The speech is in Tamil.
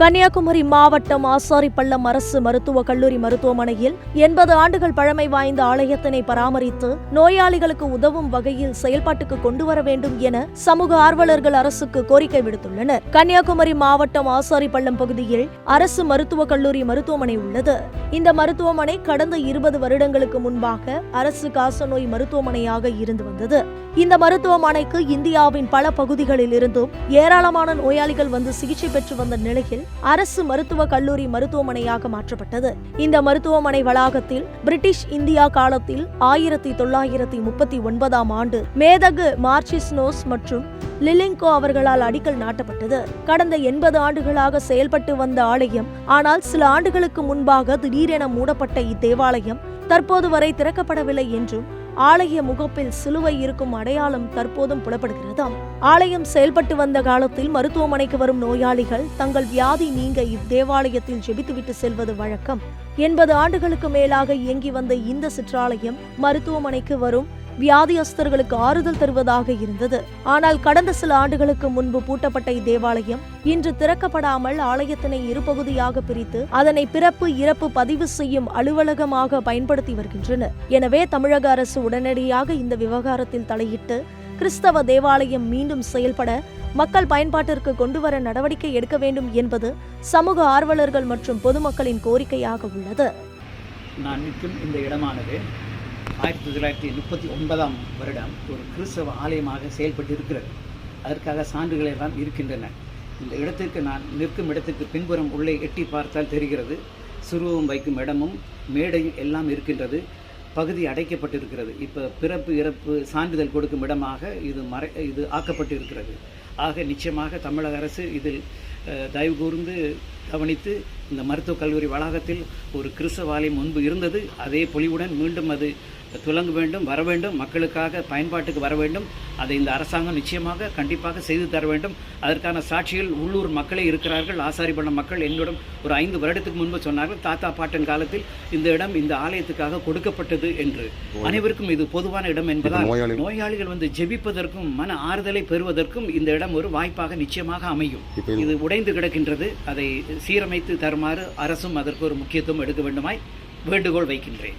கன்னியாகுமரி மாவட்டம் ஆசாரிப்பள்ளம் அரசு மருத்துவக் கல்லூரி மருத்துவமனையில் எண்பது ஆண்டுகள் பழமை வாய்ந்த ஆலயத்தினை பராமரித்து நோயாளிகளுக்கு உதவும் வகையில் செயல்பாட்டுக்கு கொண்டு வர வேண்டும் என சமூக ஆர்வலர்கள் அரசுக்கு கோரிக்கை விடுத்துள்ளனர். கன்னியாகுமரி மாவட்டம் ஆசாரிப்பள்ளம் பகுதியில் அரசு மருத்துவக் கல்லூரி மருத்துவமனை உள்ளது. இந்த மருத்துவமனை கடந்த இருபது வருடங்களுக்கு முன்பாக அரசு காசநோய் மருத்துவமனையாக இருந்து வந்தது. இந்த மருத்துவமனைக்கு இந்தியாவின் பல பகுதிகளில் இருந்தும் ஏராளமான நோயாளிகள் வந்து சிகிச்சை பெற்று வந்த நிலையில் அரசு மருத்துவக் கல்லூரி மருத்துவமனையாக மாற்றப்பட்டது. இந்த மருத்துவமனை வளாகத்தில் பிரிட்டிஷ் இந்தியா காலத்தில் ஆயிரத்தி தொள்ளாயிரத்தி முப்பத்தி ஒன்பதாம் ஆண்டு மேதகு மார்ச்சிஸ்னோஸ் மற்றும் லிலிங்கோ அவர்களால் அடிக்கல் நாட்டப்பட்டது. கடந்த எண்பது ஆண்டுகளாக செயல்பட்டு வந்த ஆலயம் ஆனால் சில ஆண்டுகளுக்கு முன்பாக திடீரென மூடப்பட்ட இத்தேவாலயம் தற்போது வரை திறக்கப்படவில்லை என்றும் ஆலய முகப்பில் சிலுவை இருக்கும் அடையாளம் தற்போதும் புலப்படுகிறதாம் ஆலயம் செயல்பட்டு வந்த காலத்தில் மருத்துவமனைக்கு வரும் நோயாளிகள் தங்கள் வியாதி நீங்க இத்தேவாலயத்தில் ஜெபித்துவிட்டு செல்வது வழக்கம். எண்பது ஆண்டுகளுக்கு மேலாக இயங்கி வந்த இந்த சிற்றாலயம் மருத்துவமனைக்கு வரும் வியாதியஸ்தர்களுக்கு ஆறுதல் தருவதாக இருந்தது. ஆனால் கடந்த சில ஆண்டுகளுக்கு முன்பு பூட்டப்பட்ட இத்தேவாலயம் இன்று திறக்கப்படாமல் ஆலயத்தினை இரு பகுதியாக பிரித்து அதனை பிறப்பு இறப்பு பதிவு செய்யும் அலுவலகமாக பயன்படுத்தி வருகின்றனர் எனவே தமிழக அரசு உடனடியாக இந்த விவகாரத்தில் தலையிட்டு கிறிஸ்தவ தேவாலயம் மீண்டும் செயல்பட மக்கள் பயன்பாட்டிற்கு கொண்டுவர நடவடிக்கை எடுக்க வேண்டும் என்பது சமூக ஆர்வலர்கள் மற்றும் பொதுமக்களின் கோரிக்கையாக உள்ளது. நான் நிற்கும் இந்த இடமானது ஆயிரத்தி தொள்ளாயிரத்தி முப்பத்தி ஒன்பதாம் வருடம் ஒரு கிறிஸ்தவ ஆலயமாக செயல்பட்டு இருக்கிறது அதற்காக சான்றுகள் எல்லாம் இருக்கின்றன. இந்த இடத்திற்கு நான் நிற்கும் இடத்திற்கு பின்புறம் உள்ளே எட்டி பார்த்தால் தெரிகிறது. சுருவம் வைக்கும் இடமும் மேடையும் எல்லாம் இருக்கின்றது. பகுதி அடைக்கப்பட்டிருக்கிறது. இப்போ பிறப்பு இறப்பு சான்றிதழ் கொடுக்கும் இடமாக இது மறை இது ஆக்கப்பட்டிருக்கிறது. ஆக நிச்சயமாக தமிழக அரசு இதில் தயவு கூர்ந்து கவனித்து இந்த மருத்துவக் கல்லூரி வளாகத்தில் ஒரு கிறிஸ்தவ ஆலயம் முன்பு இருந்தது. அதே பொலிவுடன் மீண்டும் அது துலங்க வேண்டும் வர வேண்டும் மக்களுக்காக பயன்பாட்டுக்கு வர வேண்டும். அதை இந்த அரசாங்கம் நிச்சயமாக கண்டிப்பாக செய்து தர வேண்டும். அதற்கான சாட்சிகள் உள்ளூர் மக்களே இருக்கிறார்கள். ஆசாரிப்பள்ளம் மக்கள் என்னிடம் ஒரு ஐந்து வருடத்துக்கு முன்பு சொன்னார்கள் தாத்தா பாட்டன் காலத்தில் இந்த இடம் இந்த ஆலயத்துக்காக கொடுக்கப்பட்டது என்று. அனைவருக்கும் இது பொதுவான இடம் என்பதால் நோயாளி- நோயாளிகள் வந்து ஜெபிப்பதற்கும் மன ஆறுதலை பெறுவதற்கும் இந்த இடம் ஒரு வாய்ப்பாக நிச்சயமாக அமையும். இது உடைந்து கிடக்கின்றது. அதை சீரமைத்து தருமாறு அரசும் அதற்கு ஒரு முக்கியத்துவம் எடுக்க வேண்டுமாய் வேண்டுகோள் வைக்கின்றேன்.